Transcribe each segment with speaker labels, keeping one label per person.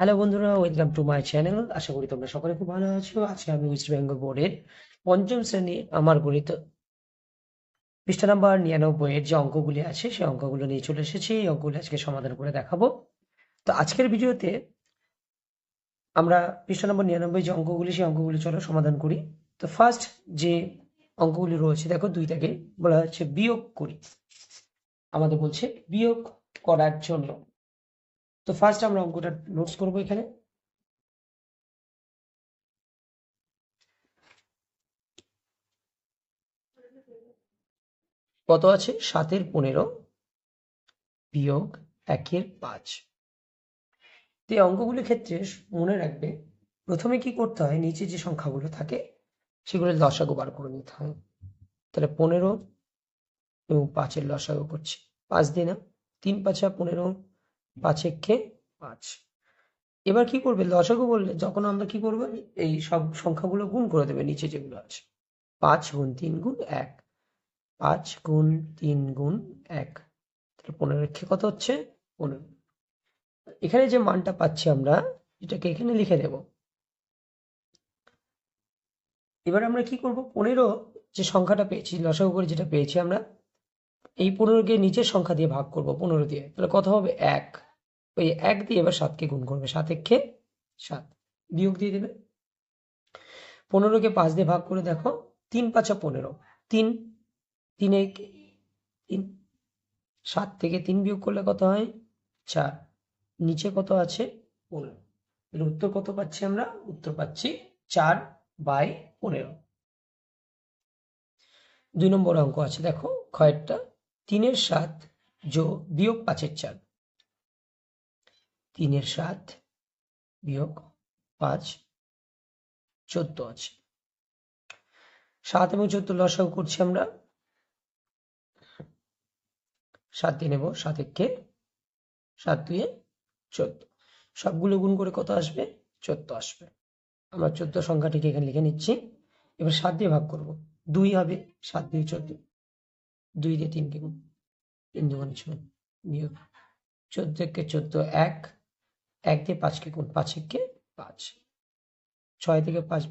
Speaker 1: Hello বন্ধুরা welcome to my channel আশা করি তোমরা সকলে খুব ভালো আছো। আজকে আমি ওয়েস্ট বেঙ্গল বোর্ডের পঞ্চম শ্রেণি আমার গণিত পৃষ্ঠা নাম্বার নিরানব্বই এর যে অঙ্কগুলি আছে, সেই অঙ্কগুলো নিয়ে চলে এসেছি। এই অঙ্কগুলি আজকে সমাধান করে দেখাবো। তো আজকের ভিডিওতে আমরা পৃষ্ঠা নম্বর নিরানব্বই যে অঙ্কগুলি, সেই অঙ্কগুলি চলো সমাধান করি। তো ফার্স্ট যে অঙ্কগুলি রয়েছে, দেখো দুই থেকে বলা হচ্ছে বিয়োগ করি। আমাদের বলছে বিয়োগ করার জন্য। তো ফার্স্ট আমরা অঙ্কটা নোটস করব এখানে। কত আছে? সাতের পনেরো বিয়োগ একের পাঁচ। তো এই অঙ্কগুলির ক্ষেত্রে মনে রাখবে, প্রথমে কি করতে হয়? নিচে যে সংখ্যাগুলো থাকে, সেগুলো লসাগু বার করে নিতে হয়। তাহলে পনেরো এবং পাঁচের লসাগু করছি। পাঁচ দিনা তিন পাঁচা পনেরো পাঁচ একে পাঁচ। এবার কি করবে? লসাগু বললে যখন আমরা কি করব? এই সব সংখ্যাগুলো গুণ করে দেবে নিচে যেগুলো আছে। পাঁচ গুণ তিন গুণ এক। পাঁচ গুণ তিন গুণ এক। তাহলে পনেরো একে কত হচ্ছে? পনেরো। এখানে যে মানটা পাচ্ছি আমরা, এটাকে এখানে লিখে দেব এবার আমরা কি করব? পনেরো যে সংখ্যাটা পেয়েছি, লসাগু করে যেটা পেয়েছি আমরা এই পনেরোকে নিচের সংখ্যা দিয়ে ভাগ করব, পনেরো দিয়ে। তাহলে কত হবে? এক। ওই এক দিয়ে এবার সাতকে গুণ করবে। সাত একে সাত। বিয়োগ দিয়ে দেবে। পনেরোকে পাঁচ দিয়ে ভাগ করে দেখো, তিন পাঁচা পনেরো। তিন তিন এক তিন। সাত থেকে তিন বিয়োগ করলে কত হয়? চার। নিচে কত আছে? পনেরো। উত্তর কত পাচ্ছি আমরা? উত্তর পাচ্ছি চার বাই পনেরো। দুই নম্বর অঙ্ক আছে, দেখো, ক্ষয়েরটা। তিনের সাত যো বিয়োগ পাঁচের চার। তিনের সাত বিয়োগ পাঁচ, চোদ্দ আছে। সাত এবং চোদ্দ লসাগু করছি আমরা। সাত দিয়ে নেব, সাত একে, সাত দুয়ে চোদ্দ। সবগুলো গুণ করে কত আসবে? চোদ্দ আসবে। আমরা চোদ্দ সংখ্যাটিকে এখানে লিখে নিচ্ছি। এবার সাত দিয়ে ভাগ করব। দুই হবে সাত দিয়ে চোদ্দ। দুই দিয়ে তিনকে তিন দুগুণে ছয় বিয়োগ চোদ্দ একে চোদ্দ এক এক দিয়ে পাঁচকে গুণ পাঁচ একে পাঁচ। ছয় থেকে পাঁচ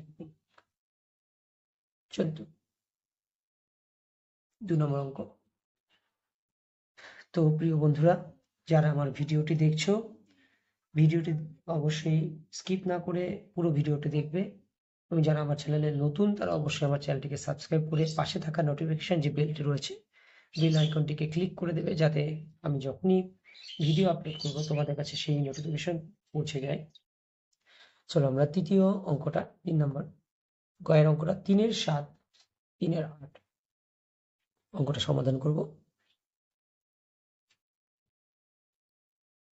Speaker 1: চোদ্দ। দু নম্বর অঙ্ক। তো প্রিয় বন্ধুরা, যারা আমার ভিডিওটি দেখছ, ভিডিওটি অবশ্যই স্কিপ না করে পুরো ভিডিওটি দেখবে। এবং যারা আমার চ্যানেলে নতুন, তারা অবশ্যই আমার চ্যানেলটিকে সাবস্ক্রাইব করে পাশে থাকা নোটিফিকেশন যে বেলটি রয়েছে বেল আইকনটিকে ক্লিক করে দেবে যাতে আমি যখনই ভিডিও আপলোড করব তোমাদের কাছে সেই নোটিফিকেশন পৌঁছে যায়। চলো আমরা তৃতীয় অঙ্কটা, তিন নম্বর। গয়ের অঙ্কটা তিনের সাত, তিনের আট। অঙ্কটা সমাধান করব।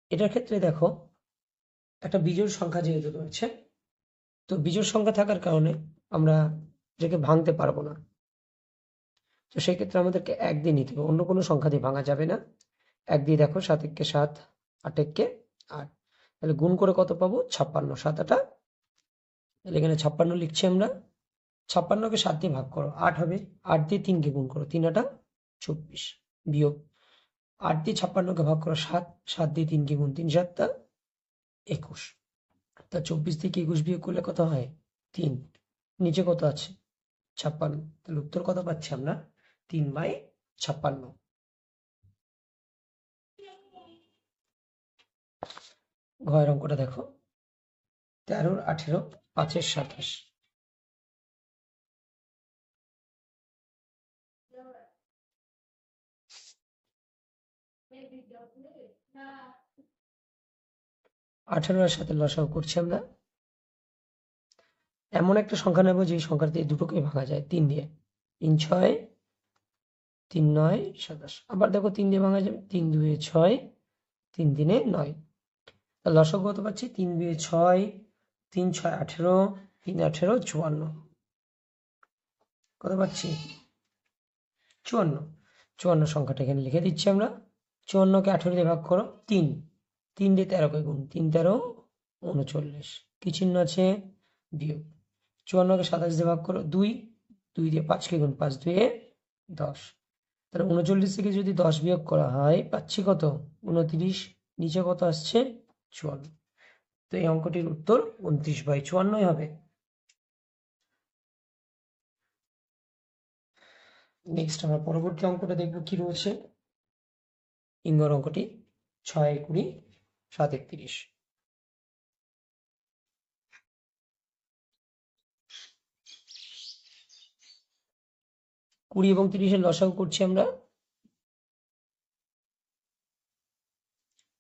Speaker 1: এটার ক্ষেত্রে দেখো, একটা বিজোড় সংখ্যা যেহেতু রয়েছে, তো বিজোড় সংখ্যা থাকার কারণে আমরা এটাকে ভাঙতে পারব না। তো সেই ক্ষেত্রে আমাদেরকে এক দিয়ে নিতে হবে। অন্য কোনো সংখ্যা দিয়ে ভাঙা যাবে না। এক দিয়ে দেখো সাত একে সাত, আট একে আট। তাহলে গুণ করে কত পাবো? ছাপ্পান্ন। সাত, আটা তাহলে এখানে ছাপ্পান্ন লিখছি আমরা। ছাপ্পান্নকে সাত দিয়ে ভাগ করো। আট হবে। আট দিয়ে তিনকে গুণ করো। তিন, আটা চব্বিশ। বিয়োগ। আট দিয়ে ছাপ্পান্নকে ভাগ করো সাত। সাত দিয়ে তিনকে গুণ তিন সাতটা একুশ। তা চব্বিশ থেকে একুশ বিয়োগ করলে কত হয়? তিন। নিচে কত আছে? ছাপ্পান্ন। তাহলে উত্তর কত পাচ্ছি আমরা? তিন বাই ছাপ্পান্ন। ঘয়ের অঙ্কটা দেখো। তেরোর আঠেরো, পাঁচের সাতাশ। আঠেরো এর সাথে লসাগু করছি আমরা। এমন একটা সংখ্যা নেব যে সংখ্যা দিয়ে দুটোকে ভাঙা যায়, তিন দিয়ে। তিন, ছয় তিন নয়, সাতাশ। আবার দেখো তিন দিয়ে ভাঙা যাবে, তিন দুয়ে ছয়, তিন দিনে নয়। লসক কত পাচ্ছি? তিন দুয়ে ছয়, তিন ছয় আঠেরো, তিন আঠেরো চুয়ান্ন। কত পাচ্ছি? চুয়ান্ন। চুয়ান্ন সংখ্যাটা এখানে লিখে দিচ্ছি আমরা। চুয়ান্নকে আঠেরো দিয়ে ভাগ করো, তিন। তিন দিয়ে তেরোকে গুণ, তিন তেরো, উনচল্লিশ। কি চিহ্ন আছে? বিয়োগ। চুয়ান্নকে সাতাশ দিয়ে ভাগ করো, দুই। দুই দিয়ে পাঁচকে গুণ, পাঁচ দুয়ে দশ। তাহলে উনচল্লিশ থেকে যদি দশ বিয়োগ করা হয় পাচ্ছি কত? উনত্রিশ নিচে কত আসছে? চুয়ান্ন। তো এই অঙ্কটির উত্তর উনত্রিশ বাই চুয়ান্নই হবে। নেক্সট আমরা পরবর্তী অঙ্কটা দেখব কি রয়েছে। ইঙ্গর অঙ্কটি ছয় কুড়ি সাত একত্রিশ। কুড়ি এবং তিরিশের লসাগু করছি আমরা।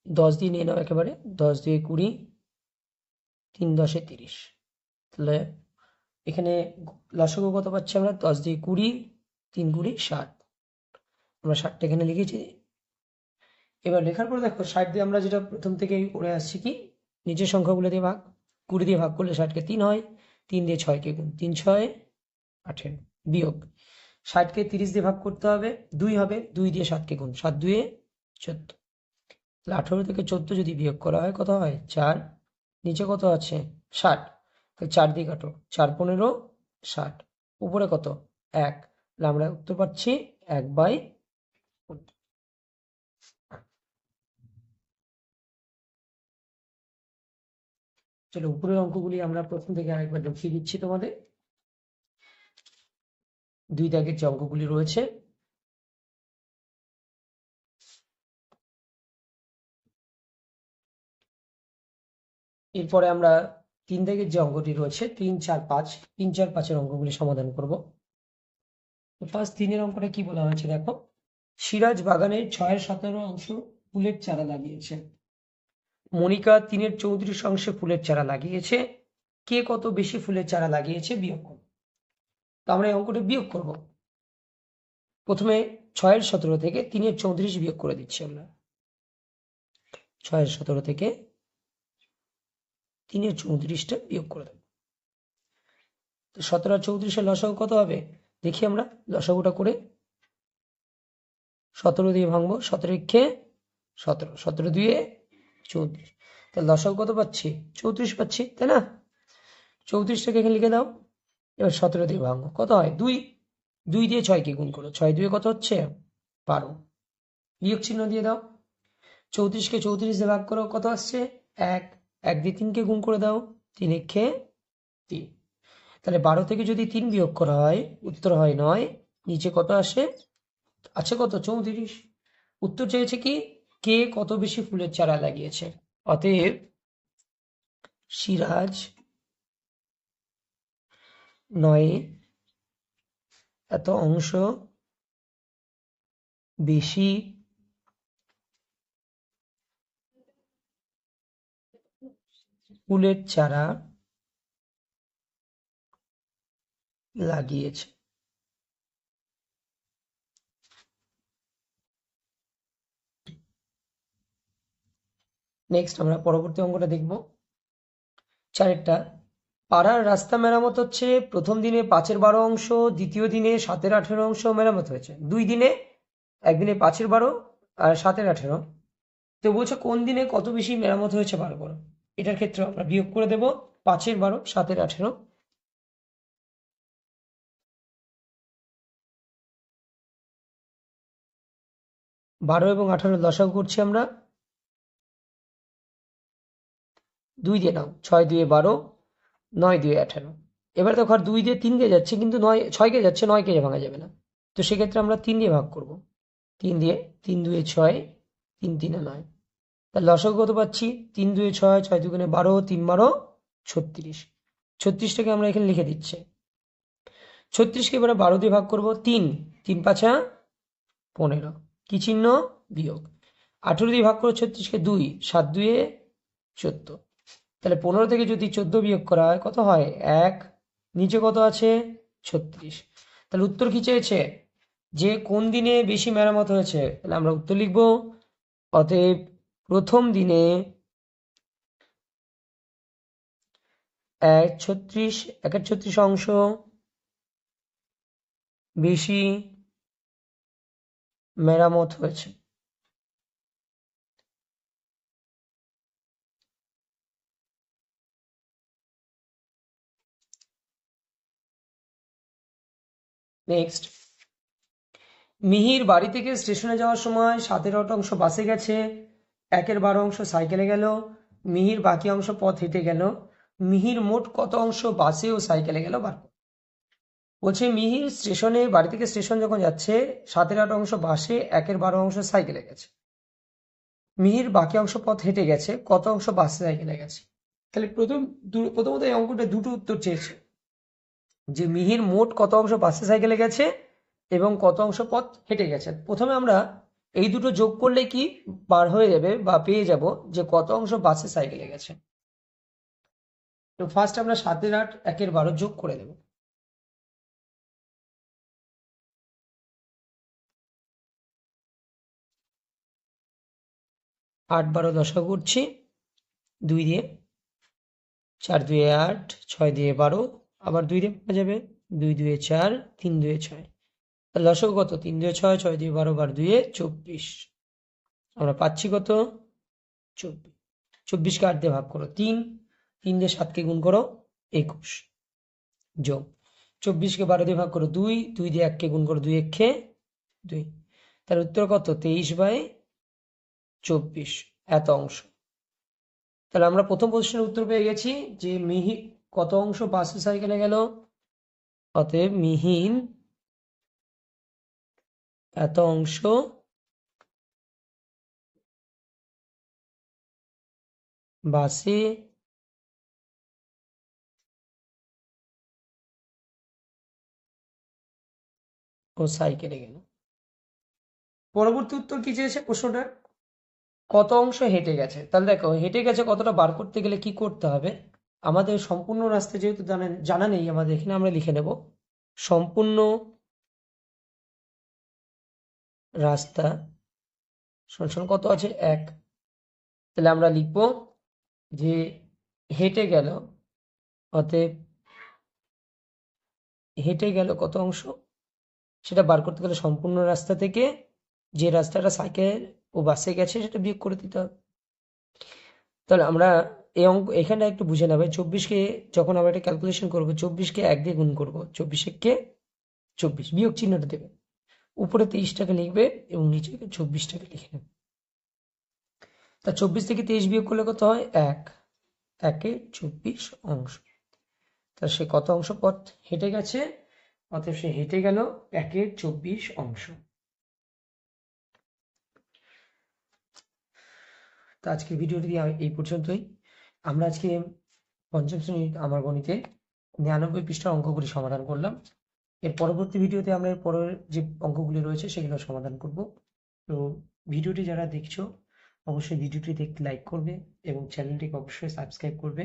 Speaker 1: দশ দিয়ে নিয়ে নাও একেবারে। দশ দিয়ে কুড়ি, তিন দশে তিরিশ। তাহলে এখানে লসাগু কত পাচ্ছি আমরা? দশ দিয়ে কুড়ি, তিন কুড়ি, ষাট। আমরা ষাটটা এখানে লিখেছি। এবার লেখার পরে দেখো, ষাট দিয়ে আমরা যেটা প্রথম থেকে করে আসছি কি? নিচের সংখ্যাগুলো দিয়ে ভাগ। কুড়ি দিয়ে ভাগ করলে ষাটকে তিন হয়। তিন দিয়ে ছয়কে গুণ তিন, ছয়, আঠেরো। বিয়োগ। ষাটকে তিরিশ দিয়ে ভাগ করতে হবে, দুই হবে দুই দিয়ে সাতকে গুণ সাত দুয়ে চোদ্দ। তাহলে আঠেরো থেকে চোদ্দ যদি বিয়োগ করা হয়, কত হয়? চার। নিচে কত আছে? ষাট। তাহলে চার দিয়ে কাটো, চার পনেরো, ষাট। উপরে কত? এক। তাহলে আমরা উত্তর পাচ্ছি এক বাই চলো, উপরের অঙ্কগুলি আমরা প্রথম থেকে আরেকবার দেখিয়ে দিচ্ছি তোমাদের। দুই দাগের যে অঙ্কগুলি রয়েছে, এরপরে আমরা তিন দাগের যে অঙ্কটি রয়েছে, তিন, চার, পাঁচ, তিন, চার, পাঁচের অঙ্কগুলি সমাধান করব। ফার্স্ট তিনের অঙ্কটা কি বলা হয়েছে দেখো? সিরাজ বাগানের ছয়ের সতেরো অংশ ফুলের চারা লাগিয়েছে। মনিকা তিনের চৌত্রিশ অংশে ফুলের চারা লাগিয়েছে। কে কত বেশি ফুলের চারা লাগিয়েছে বিয়োগ তো আমরা এই অঙ্কটা বিয়োগ করব। প্রথমে ছয়ের সতেরো থেকে তিনের চৌত্রিশ বিয়োগ করে দিচ্ছি আমরা। ছয়ের সতেরো থেকে তিনের চৌত্রিশটা বিয়োগ করে দেব। তো সতেরো আর চৌত্রিশের লসাগু কত হবে? দেখি আমরা, লসাগুটা করে সতেরো দিয়ে ভাঙবো, সতেরো একে সতেরো সতেরো দুয়ে চৌত্রিশ। তাহলে লসাগু কত পাচ্ছি? চৌত্রিশ পাচ্ছি, তাই না? চৌত্রিশটাকে এখানে লিখে দাও। এবার সতেরো দিয়ে ভাঙো। কত হয়? দুই। দুই দিয়ে ছয়কে গুণ করো। ছয় দুয়ে কত হচ্ছে? বারো। বিয়োগ চিহ্ন দিয়ে দাও। চৌত্রিশকে চৌত্রিশ দিয়ে ভাগ করো। কত আসছে? এক। এক দিয়ে তিনকে গুণ করে দাও। তিন একে তিন। তাহলে বারো থেকে যদি তিন বিয়োগ করা হয়, উত্তর হয় নয়। নিচে কত আসে? আছে কত? চৌত্রিশ। উত্তর চেয়েছে কি? কে কত বেশি ফুলের চারা লাগিয়েছে? অতএব সিরাজ নয়ে। এত অংশ বেশি ফুলের চারা লাগিয়েছে। নেক্সট আমরা পরবর্তী অঙ্কটা দেখব। চারেরটা পাড়ার রাস্তা মেরামত হচ্ছে। প্রথম দিনে পাঁচের বারো অংশ, দ্বিতীয় দিনে সাতের আঠেরো অংশ মেরামত হয়েছে। দুই দিনে, একদিনে পাঁচের বারো আর সাতের আঠেরো। তো বলছে কোন দিনে কত বেশি মেরামত হয়েছে বার করো? এটার ক্ষেত্রে আমরা বিয়োগ করে দেব। পাঁচের বারো, সাতের আঠেরো। বারো এবং আঠারো দশক করছি আমরা। দুই দিয়ে নাও, ছয় দুয়ে বারো। নয় দুয়ে আঠারো। এবার দেখো আর দুই দিয়ে তিন দিয়ে যাচ্ছে, কিন্তু নয়, ছয় ছয়কে যাচ্ছে, নয় নয়কে ভাঙা যাবে না। তো সেক্ষেত্রে আমরা তিন দিয়ে ভাগ করব। তিন দিয়ে তিন দুয়ে ছয়, তিন তিনে নয়। তাহলে দশক কত পাচ্ছি? তিন দুয়ে ছয় ছয় দুগুণে বারো, তিন বারো, ছত্রিশ। ছত্রিশটাকে আমরা এখানে লিখে দিচ্ছি। ছত্রিশকে এবারে বারো দিয়ে ভাগ করব, তিন। তিন পাঁচা পনেরো। কি চিহ্ন? বিয়োগ। আঠেরো দিয়ে ভাগ করো ছত্রিশকে দুই, সাত দুয়ে চোদ্দ। তাহলে পনেরো থেকে যদি চোদ্দ বিয়োগ করা হয়, কত হয়? এক। নিচে কত আছে? ছত্রিশ। তাহলে উত্তর কি চেয়েছে? যে কোন দিনে বেশি মেরামত হয়েছে? তাহলে আমরা উত্তর লিখব, অতএব প্রথম দিনে এক ছত্রিশ, একের ছত্রিশ অংশ বেশি মেরামত হয়েছে। নেক্সট মিহির বাড়ি থেকে স্টেশনে যাওয়ার সময় সাতের আট অংশ বাসে গেছে, একের বারো অংশ সাইকেলে গেল, মিহির বাকি অংশ পথ হেঁটে গেল, মিহির মোট কত অংশ বাসে ও সাইকেলে গেল বার বলছে, মিহির স্টেশনে, বাড়ি থেকে স্টেশন যখন যাচ্ছে, সাতের আট অংশ বাসে, একের বারো অংশ সাইকেলে গেছে। মিহির বাকি অংশ পথ হেঁটে গেছে, কত অংশ বাসে সাইকেলে গেছে। তাহলে প্রথম প্রথমত এই অঙ্কটা দুটো উত্তর চেয়েছে। যে মিহির মোট কত অংশ বাসে সাইকেলে গেছে এবং কত অংশ পথ হেঁটে গেছে। প্রথমে আমরা এই দুটো যোগ করলে কি বার হয়ে যাবে বা পেয়ে যাব যে কত অংশ বাসে সাইকেলে গেছে। তো ফার্স্ট আমরা সাতের আট একের বারো যোগ করে দেব। আট বারো দশা করছি। দুই দিয়ে চার দুয়ে আট, ছয় দিয়ে বারো আবার দুই দিয়ে পাওয়া যাবে দুই দুয়ে চার, তিন দুয়ে ছয়। দশক কত? তিন দুয়ে ছয় ছয় দুয়ে বারো বার দুয়ে চব্বিশ। আমরা পাচ্ছি কত? চব্বিশ। চব্বিশকে আট দিয়ে ভাগ করো তিন। তিন দিয়ে সাতকে গুণ করো একুশ। যোগ। চব্বিশকে বারো দিয়ে ভাগ করো দুই। দুই দিয়ে এককে গুণ করো দুই একে দুই। তার উত্তর কত? তেইশ বাই চব্বিশ। এত অংশ। তাহলে আমরা প্রথম প্রশ্নের উত্তর পেয়ে গেছি যে মিহি কত অংশ বাসে সাইকেলে গেল? অতএব মিহিন এত অংশ বাসে ও সাইকেলে গেল। পরবর্তী উত্তর কি চেয়েছে প্রশ্নটা কত অংশ হেঁটে গেছে? তাহলে দেখো, হেঁটে গেছে কতটা বার করতে গেলে কি করতে হবে? আমাদের সম্পূর্ণ রাস্তা যেহেতু জানা জানা নেই আমাদের, এখানে আমরা লিখে নেব। সম্পূর্ণ রাস্তা সমান কত আছে? এক। তাহলে আমরা লিখব যে হেঁটে গেল, অতএব হেঁটে গেল কত অংশ? সেটা বার করতে গেলে সম্পূর্ণ রাস্তা থেকে যে রাস্তাটা সাইকেল ও বাসে গেছে সেটা বিয়োগ করে দিতে হবে। তাহলে আমরা এই অঙ্ক, এখানে একটু বুঝে নেবে, চব্বিশকে যখন আমরা এটা ক্যালকুলেশন করব, চব্বিশকে এক দিয়ে গুণ করব চব্বিশকে চব্বিশ, বিয়োগ চিহ্নটা দেবে। উপরে তেইশটাকে লিখবে এবং নিচে চব্বিশটাকে লিখে নেবে। তা চব্বিশ থেকে তেইশ বিয়োগ করলে কত হয়? এক। একে চব্বিশ অংশ। তা সে কত অংশ পথ? হেঁটে গেছে, অতএব সে হেঁটে গেল একের চব্বিশ অংশ। তো আজকের ভিডিওটি এই পর্যন্তই। আমরা আজকে পঞ্চম শ্রেণির আমার গণিতে নিরানব্বই পৃষ্ঠার অঙ্কগুলি সমাধান করলাম। এর পরবর্তী ভিডিওতে আমরা এর পরের যে অঙ্কগুলি রয়েছে সেগুলো সমাধান করব। তো ভিডিওটি যারা দেখছ, অবশ্যই ভিডিওটি দেখতে লাইক করবে এবং চ্যানেলটিকে অবশ্যই সাবস্ক্রাইব করবে।